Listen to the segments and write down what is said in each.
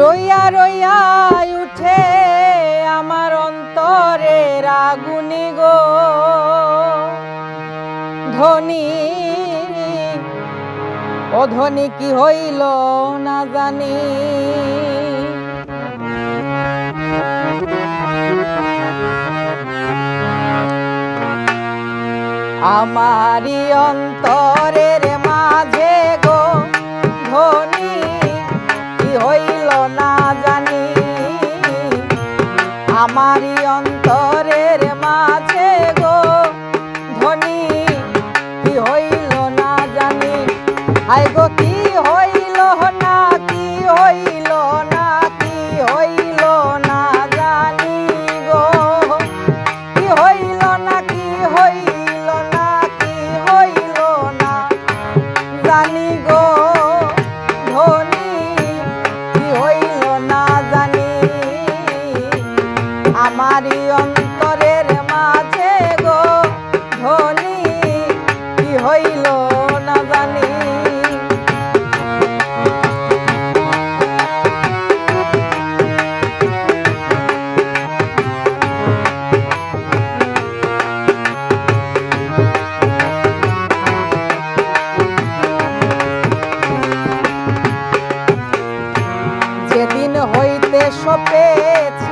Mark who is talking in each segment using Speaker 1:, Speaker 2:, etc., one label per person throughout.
Speaker 1: রইয়া রইয়া উঠে আমার অন্তরে রাগুনি গো। ধনী ও ধনী কি হইল না জানি। আমারি অন্তরের আমারি অন্তরের মাঝে গো। ধনী, কি হইল না জানি। আই গো, কি হইল না, কি হইল না, কি হইল না জানি গো। কি হইল না, কি হইল না, কি হইল না জানি গো। আমারই অন্তরের মাঝে কি হইল না যেদিন হইতে সপেছিলাম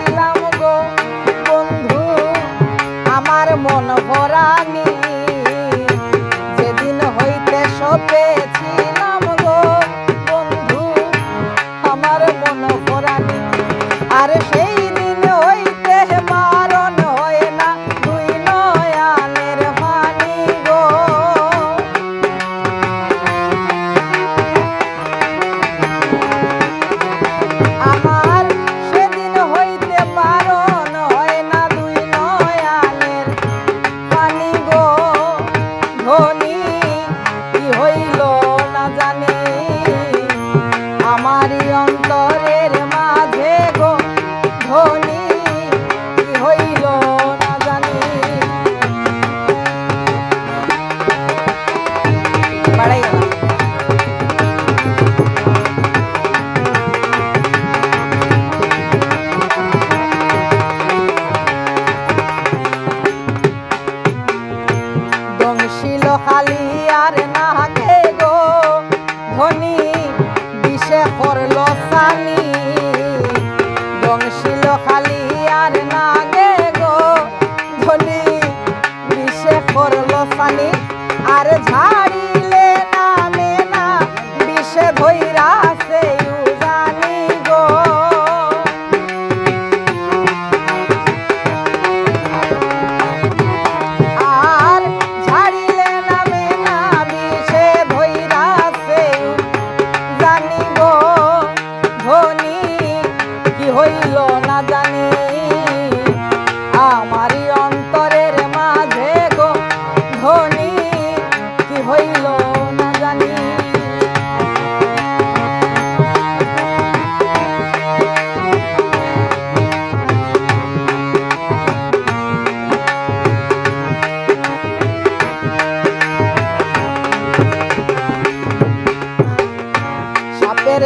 Speaker 1: মন ভরানি বিষে করল সানি। বংশীল খালি আর না গে গো ধনী। বিষে করল সানি। আর ঝাড়িলে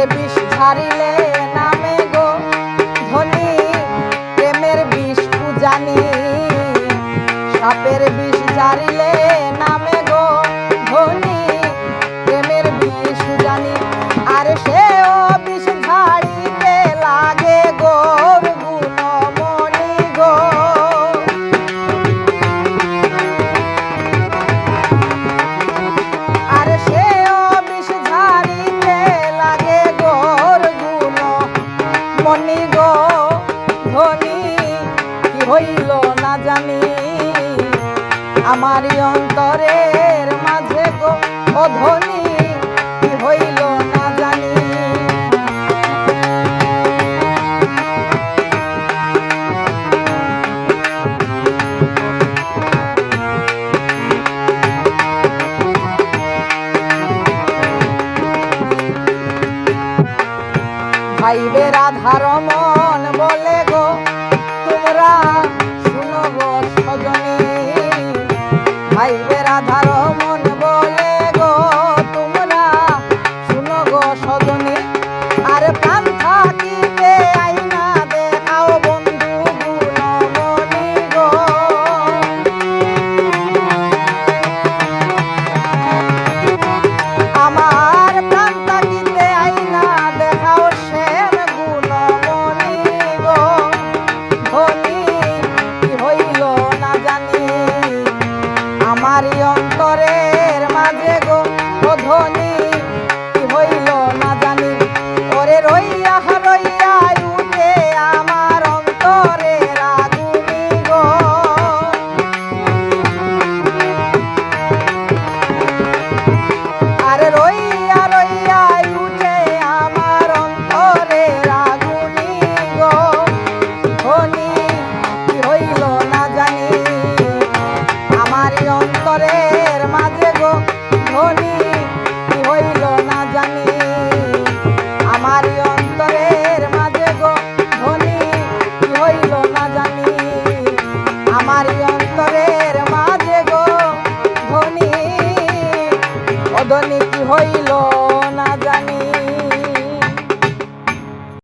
Speaker 1: বিষ ছাড়িলে ধনী কি হইল না জানি। আমারই অন্তরের মাঝে গো ও ধনী কি হইল না জানি। ভাইবে রাধার ভাইবে রাধার Mario.